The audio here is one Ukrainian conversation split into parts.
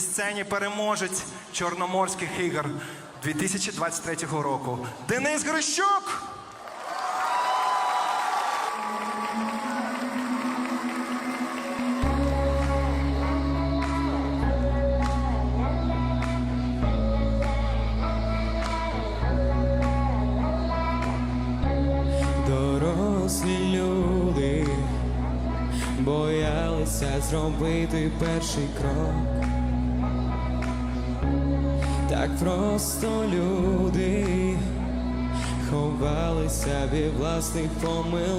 сцені переможець Чорноморських ігор 2023 року. Денис Грищук! Дорослі люди боялися зробити перший крок. Так просто люди ховалися від власних помилок.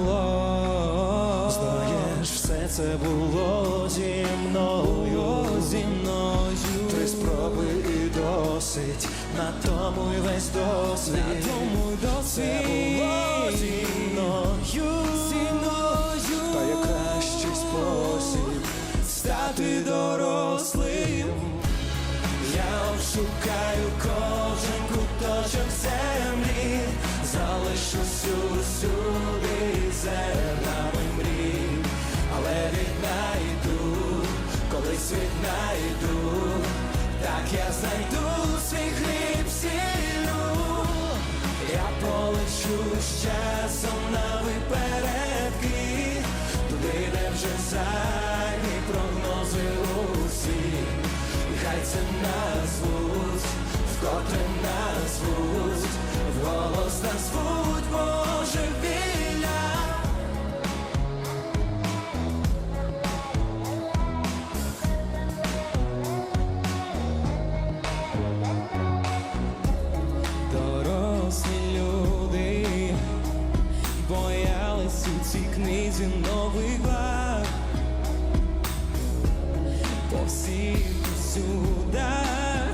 Знаєш, все це було зі мною. Зі мною. Три спроби і досить, на тому й весь досвід. На тому й Це було Зі мною. Шукаю кожен куточок землі, залишусь усюди зернами мрій, але віднайду, колись віднайду, так я знайду свій хліб сілю. Я полечу з часом на випередки, туди, де вже задні цій книзі нових глав по всіх усюдах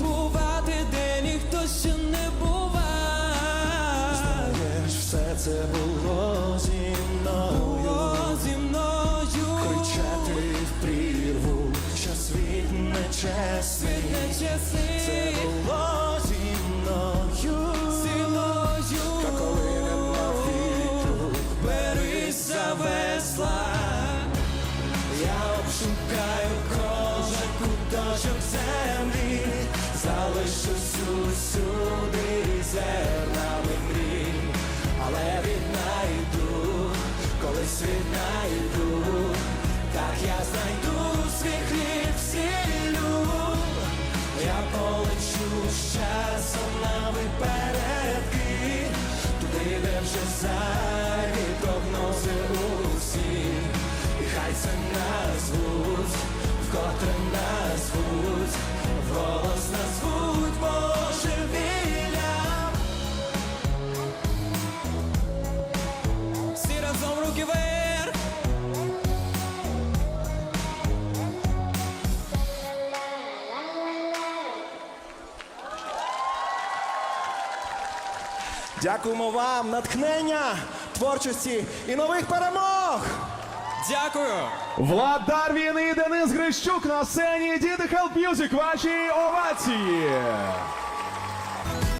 бувати, де ніхто ще не бував. Знаєш, все це було зі мною. Було зі мною Кричати в прірву, що світ нечесний Я обшукаю кожен куточок землі, залишу усюди зернами мрій, але віднайду, колись віднайду, Дякуємо вам, натхнення, творчості і нових перемог! Дякую. Влад Дарвін і Денис Грищук на сцені Діди Хелп Мюзик. Ваші овації.